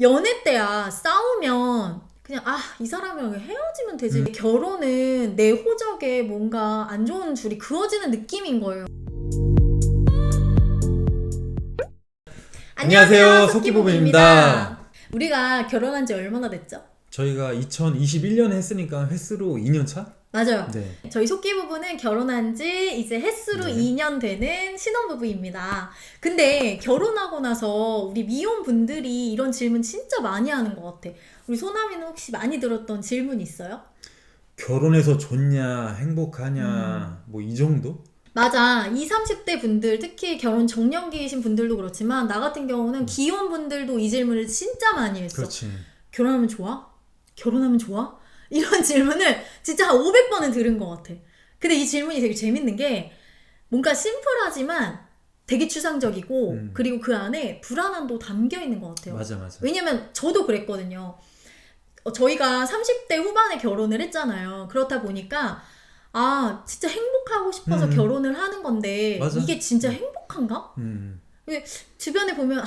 연애 때야 싸우면 그냥 아 이 사람이랑 헤어지면 되지 결혼은 내 호적에 뭔가 안 좋은 줄이 그어지는 느낌인 거예요. 안녕하세요, 속기부부입니다. 우리가 결혼한 지 얼마나 됐죠? 저희가 2021년에 했으니까 횟수로 2년 차? 맞아요. 네. 저희 속기 부부는 결혼한 지 이제 횟수로 네. 2년 되는 신혼부부입니다. 근데 결혼하고 나서 우리 미혼 분들이 이런 질문 진짜 많이 하는 것 같아. 우리 소남이는 혹시 많이 들었던 질문 있어요? 결혼해서 좋냐, 음. 행복하냐, 뭐 이 정도? 맞아. 20, 30대 분들, 특히 결혼 정년기이신 분들도 그렇지만, 나 같은 음. 경우는 기혼 분들도 이 질문을 진짜 많이 했어. 그렇지. 결혼하면 좋아? 결혼하면 좋아? 이런 질문을 진짜 한 500번은 들은 것 같아. 근데 이 질문이 되게 재밌는 게 뭔가 심플하지만 되게 추상적이고 음. 그리고 그 안에 불안함도 담겨 있는 것 같아요. 맞아, 맞아. 왜냐면 저도 그랬거든요. 어, 저희가 30대 후반에 결혼을 했잖아요. 그렇다 보니까 아 진짜 행복하고 싶어서 음. 결혼을 하는 건데 맞아. 이게 진짜 행복한가? 음. 주변에 보면 아,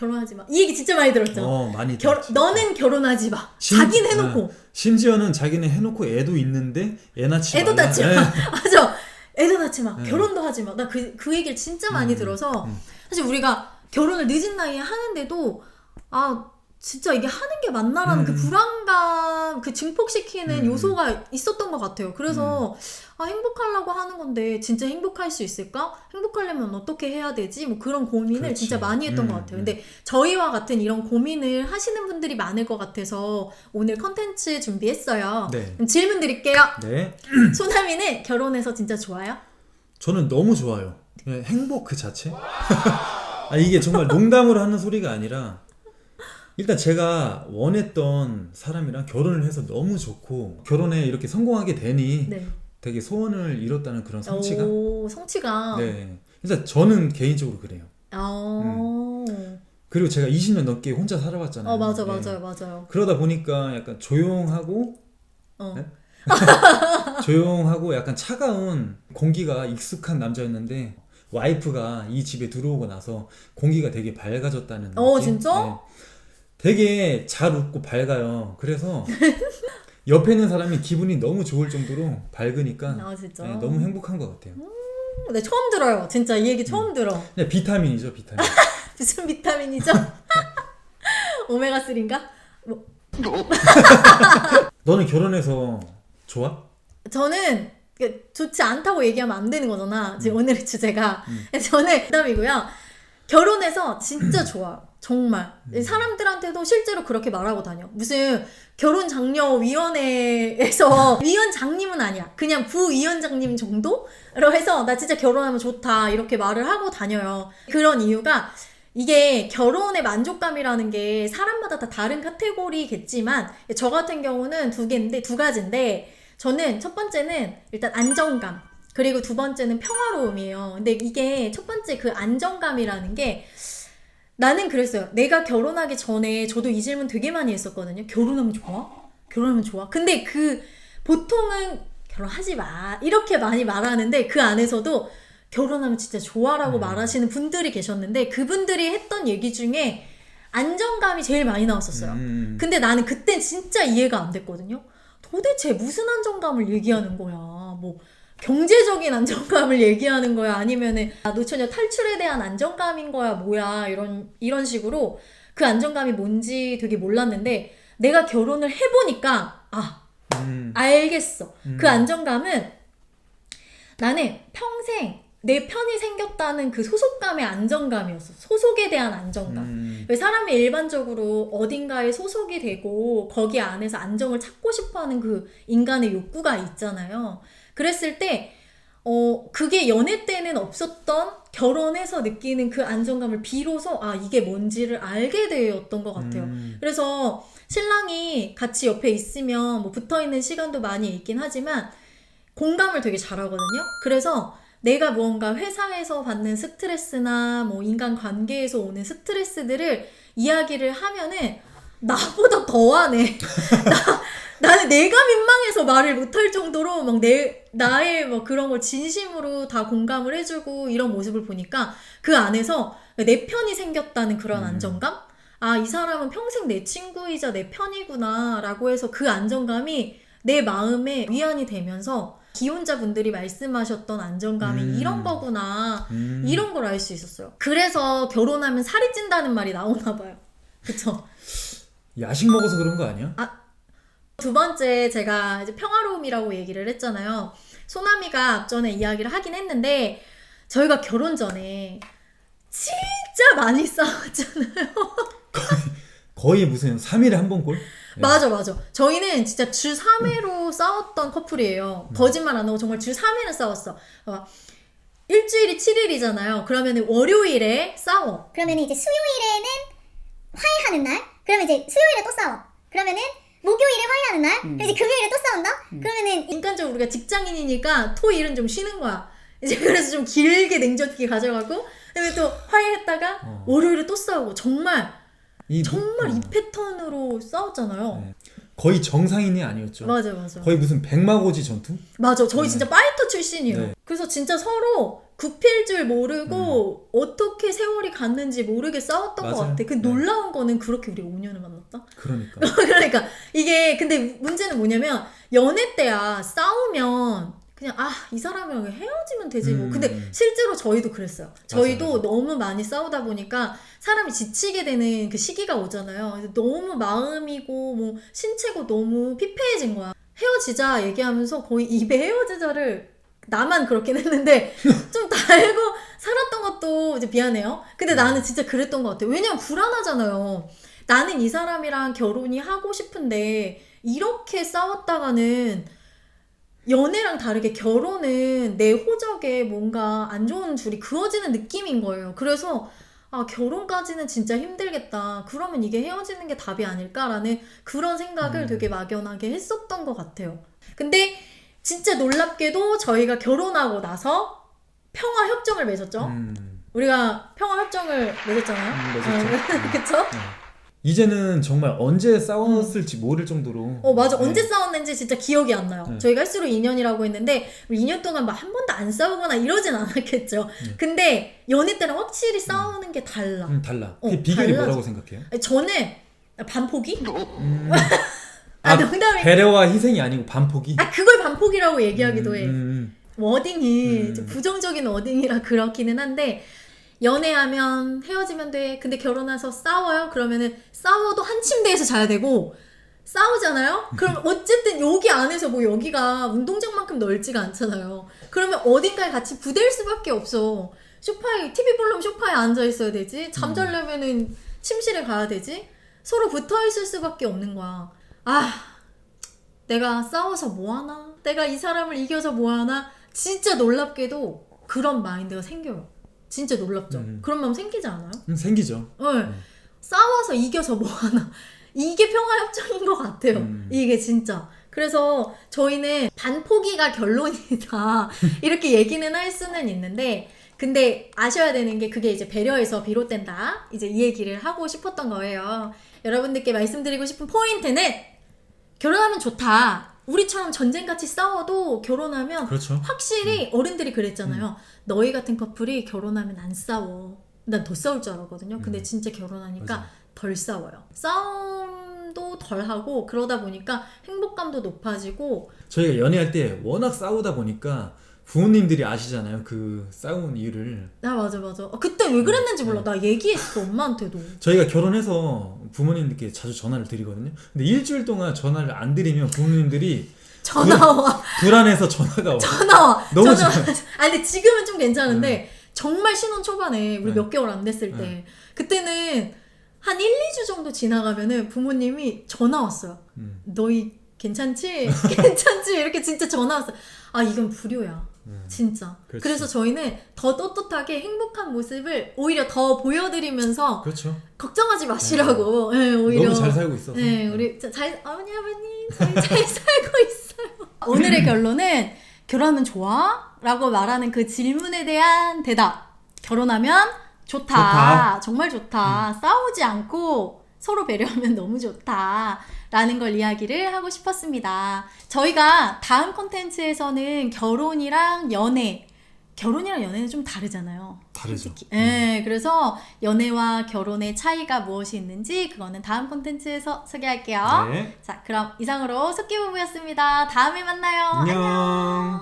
결혼하지 마. 이 얘기 진짜 많이 들었죠. 어, 많이 결, 들었지. 너는 결혼하지 마. 심- 자긴 해놓고. 심지어는 자기는 해놓고 애도 있는데 애 낳지 애도 말라. 낳지 마. 예. 맞아. 애도 낳지 마. 네. 결혼도 하지 마. 나 그 그 얘기를 진짜 많이 음, 들어서 음. 사실 우리가 결혼을 늦은 나이에 하는데도 아 진짜 이게 하는 게 맞나라는 그 음. 불안감 그 증폭시키는 음. 요소가 있었던 것 같아요. 그래서 아 행복하려고 하는 건데 진짜 행복할 수 있을까? 행복하려면 어떻게 해야 되지? 뭐 그런 고민을 그렇지. 진짜 많이 했던 음, 것 같아요. 음. 근데 저희와 같은 이런 고민을 하시는 분들이 많을 것 같아서 오늘 컨텐츠 준비했어요. 네. 그럼 질문 드릴게요. 네. 소나미는 결혼해서 진짜 좋아요? 저는 너무 좋아요. 예, 행복 그 자체? 아, 이게 정말 농담으로 하는 소리가 아니라 일단 제가 원했던 사람이랑 결혼을 해서 너무 좋고 결혼에 이렇게 성공하게 되니 네. 되게 소원을 이뤘다는 그런 성취감? 오, 성취감. 네. 일단 저는 개인적으로 그래요. 어. 그리고 제가 20년 넘게 혼자 살아왔잖아요. 어, 맞아, 네. 맞아요, 맞아요. 그러다 보니까 약간 조용하고 어. 네? 조용하고 약간 차가운 공기가 익숙한 남자였는데 와이프가 이 집에 들어오고 나서 공기가 되게 밝아졌다는 어, 느낌? 진짜? 네. 되게 잘 웃고 밝아요. 그래서 옆에 있는 사람이 기분이 너무 좋을 정도로 밝으니까 아, 진짜. 네, 너무 행복한 것 같아요. 네, 처음 들어요. 진짜 이 얘기 처음 들어. 그냥 비타민이죠, 비타민. 무슨 비타민이죠? 오메가 3인가? 뭐, 너는 결혼해서 좋아? 저는 그 좋지 않다고 얘기하면 안 되는 거잖아. 지금 음. 오늘의 주제가. 저는 부담이고요. 결혼해서 진짜 좋아요. 정말. 음. 사람들한테도 실제로 그렇게 말하고 다녀. 무슨 결혼 장려 위원회에서 위원장님은 아니야. 그냥 부위원장님 정도로 해서 나 진짜 결혼하면 좋다. 이렇게 말을 하고 다녀요. 그런 이유가 이게 결혼의 만족감이라는 게 사람마다 다 다른 카테고리겠지만 저 같은 경우는 두 개인데 두 가지인데 저는 첫 번째는 일단 안정감 그리고 두 번째는 평화로움이에요. 근데 이게 첫 번째 그 안정감이라는 게 나는 그랬어요. 내가 결혼하기 전에 저도 이 질문 되게 많이 했었거든요. 결혼하면 좋아? 결혼하면 좋아? 근데 그 보통은 결혼하지 마 이렇게 많이 말하는데 그 안에서도 결혼하면 진짜 좋아라고 음. 말하시는 분들이 계셨는데 그분들이 했던 얘기 중에 안정감이 제일 많이 나왔었어요. 음. 근데 나는 그땐 진짜 이해가 안 됐거든요. 도대체 무슨 안정감을 얘기하는 거야? 뭐 경제적인 안정감을 얘기하는 거야? 아니면은 아, 노처녀 탈출에 대한 안정감인 거야? 뭐야? 이런 이런 식으로 그 안정감이 뭔지 되게 몰랐는데 내가 결혼을 해보니까 아 음. 알겠어. 음. 그 안정감은 나는 평생 내 편이 생겼다는 그 소속감의 안정감이었어. 소속에 대한 안정감. 음. 왜 사람이 일반적으로 어딘가에 소속이 되고 거기 안에서 안정을 찾고 싶어 하는 그 인간의 욕구가 있잖아요. 그랬을 때 어, 그게 연애 때는 없었던 결혼해서 느끼는 그 안정감을 비로소 아, 이게 뭔지를 알게 되었던 것 같아요. 음. 그래서 신랑이 같이 옆에 있으면 뭐 붙어 있는 시간도 많이 있긴 하지만 공감을 되게 잘하거든요. 그래서 내가 무언가 회사에서 받는 스트레스나 뭐 인간 관계에서 오는 스트레스들을 이야기를 하면은 나보다 더하네. 나, 나는 내가 민망해서 말을 못할 정도로 막 내 나의 뭐 그런 걸 진심으로 다 공감을 해주고 이런 모습을 보니까 그 안에서 내 편이 생겼다는 그런 음. 안정감. 아, 이 사람은 평생 내 친구이자 내 편이구나 라고 해서 그 안정감이 내 마음에 위안이 되면서 기혼자분들이 말씀하셨던 안정감이 음. 이런 거구나 음. 이런 걸 알 수 있었어요. 그래서 결혼하면 살이 찐다는 말이 나오나 봐요. 그쵸? 야식 먹어서 그런 거 아니야? 두 번째 제가 이제 평화로움이라고 얘기를 했잖아요. 소나미가 앞전에 이야기를 하긴 했는데 저희가 결혼 전에 진짜 많이 싸웠잖아요. 거의 무슨 3일에 한 번 꼴? 네. 맞아 맞아. 저희는 진짜 주 3회로 싸웠던 커플이에요. 음. 거짓말 안 하고 정말 주 3회는 싸웠어. 어, 일주일이 7일이잖아요. 그러면 월요일에 싸워. 그러면 이제 수요일에는 화해하는 날. 그러면 이제 수요일에 또 싸워. 그러면은 목요일에 화해하는 날. 그럼 이제 금요일에 또 싸운다. 그러면은 인간적으로 우리가 직장인이니까 토일은 좀 쉬는 거야. 이제 그래서 좀 길게 냉전기 가져가고 그다음에 또 화해했다가 어. 월요일에 또 싸우고 정말 이 정말 어, 이 패턴으로 싸웠잖아요. 네. 거의 정상인이 아니었죠. 맞아 맞아. 거의 무슨 백마고지 전투? 맞아. 저희 네. 진짜 파이터 출신이에요. 네. 그래서 진짜 서로 굽힐 줄 모르고 어떻게 세월이 갔는지 모르게 싸웠던 것 음. 맞아요. 같아. 그 네. 놀라운 거는 그렇게 우리 5년을 만났다. 그러니까. 그러니까 이게 근데 문제는 뭐냐면 연애 때야 싸우면 그냥 아 이 사람이랑 헤어지면 되지 뭐 음. 근데 실제로 저희도 그랬어요 저희도 너무 많이 싸우다 보니까 사람이 지치게 되는 그 시기가 오잖아요 너무 마음이고 뭐 신체고 너무 피폐해진 거야 헤어지자 얘기하면서 거의 입에 헤어지자를 나만 그렇긴 했는데 좀 달고 살았던 것도 이제 미안해요. 근데 나는 진짜 그랬던 것 같아. 왜냐면 불안하잖아요. 나는 이 사람이랑 결혼이 하고 싶은데 이렇게 싸웠다가는 연애랑 다르게 결혼은 내 호적에 뭔가 안 좋은 줄이 그어지는 느낌인 거예요. 그래서 아, 결혼까지는 진짜 힘들겠다. 그러면 이게 헤어지는 게 답이 아닐까라는 그런 생각을 음. 되게 막연하게 했었던 것 같아요. 근데 진짜 놀랍게도 저희가 결혼하고 나서 평화 협정을 맺었죠. 음. 우리가 평화 협정을 맺었잖아요. 음, 맺었죠. 그쵸? 네. 이제는 정말 언제 싸웠을지 모를 정도로. 어 맞아 네. 언제 싸웠는지 진짜 기억이 안 나요 네. 저희가 할수록 2년이라고 했는데 2년 동안 막 한 번도 안 싸우거나 이러진 않았겠죠 네. 근데 연애 때랑 확실히 싸우는 게 달라 음, 달라. 어, 그 비결이 달라져. 뭐라고 생각해요? 저는 반포기? 음. 아, 아, 농담이 배려와 희생이 아니고 반포기. 아 그걸 반포기라고 얘기하기도 해 음, 워딩이 음. 좀 부정적인 워딩이라 그렇기는 한데 연애하면 헤어지면 돼. 근데 결혼해서 싸워요. 그러면은 싸워도 한 침대에서 자야 되고 싸우잖아요. 그럼 어쨌든 여기 안에서 뭐 여기가 운동장만큼 넓지가 않잖아요. 그러면 어딘가에 같이 부댈 수밖에 없어. 소파에 TV 보려면 소파에 앉아 있어야 되지. 잠자려면은 침실에 가야 되지. 서로 붙어 있을 수밖에 없는 거야. 아, 내가 싸워서 뭐 하나? 내가 이 사람을 이겨서 뭐 하나? 진짜 놀랍게도 그런 마인드가 생겨요. 진짜 놀랍죠? 음. 그런 마음 생기지 않아요? 음, 생기죠. 네. 싸워서 이겨서 뭐 하나? 이게 평화협정인 것 같아요. 음. 이게 진짜. 그래서 저희는 반포기가 결론이다. 이렇게 얘기는 할 수는 있는데, 근데 아셔야 되는 게 그게 이제 배려에서 비롯된다. 이제 이 얘기를 하고 싶었던 거예요. 여러분들께 말씀드리고 싶은 포인트는 결혼하면 좋다. 우리처럼 전쟁같이 싸워도 결혼하면 그렇죠. 확실히 어른들이 그랬잖아요. 너희 같은 커플이 결혼하면 안 싸워. 난 더 싸울 줄 알았거든요. 근데 음. 진짜 결혼하니까 맞아. 덜 싸워요. 싸움도 덜 하고 그러다 보니까 행복감도 높아지고 저희가 연애할 때 워낙 싸우다 보니까 부모님들이 아시잖아요. 그 싸운 이유를. 아 맞아 맞아. 아, 그때 왜 그랬는지 몰라. 나 얘기했어 엄마한테도. 저희가 결혼해서 부모님들께 자주 전화를 드리거든요. 근데 일주일 동안 전화를 안 드리면 부모님들이 전화 와. 불 안해서 전화가 와. 전화 와. 너무 전화. 좋아요. 아 근데 지금은 좀 괜찮은데 정말 신혼 초반에 우리 네. 몇 개월 안 됐을 때 네. 그때는 한 1, 2주 정도 지나가면은 부모님이 전화 왔어요. 음. 너희 괜찮지? 괜찮지? 이렇게 진짜 전화 왔어요. 아 이건 불효야. 음. 진짜. 그렇지. 그래서 저희는 더 떳떳하게 행복한 모습을 오히려 더 보여드리면서 그렇죠. 걱정하지 마시라고. 네, 오히려. 너무 잘 살고 있어서. 네, 우리 자- 잘 어머니 아버님 저희 잘 살고 있어요. 오늘의 결론은 결혼하면 좋아? 라고 말하는 그 질문에 대한 대답. 결혼하면 좋다. 좋다. 음. 정말 좋다. 싸우지 않고 서로 배려하면 너무 좋다. 라는 걸 이야기를 하고 싶었습니다. 저희가 다음 콘텐츠에서는 결혼이랑 연애, 결혼이랑 연애는 좀 다르잖아요. 다르죠. 네, 그래서 연애와 결혼의 차이가 무엇이 있는지 그거는 다음 콘텐츠에서 소개할게요. 네. 자, 그럼 이상으로 숙기부부였습니다. 다음에 만나요. 안녕.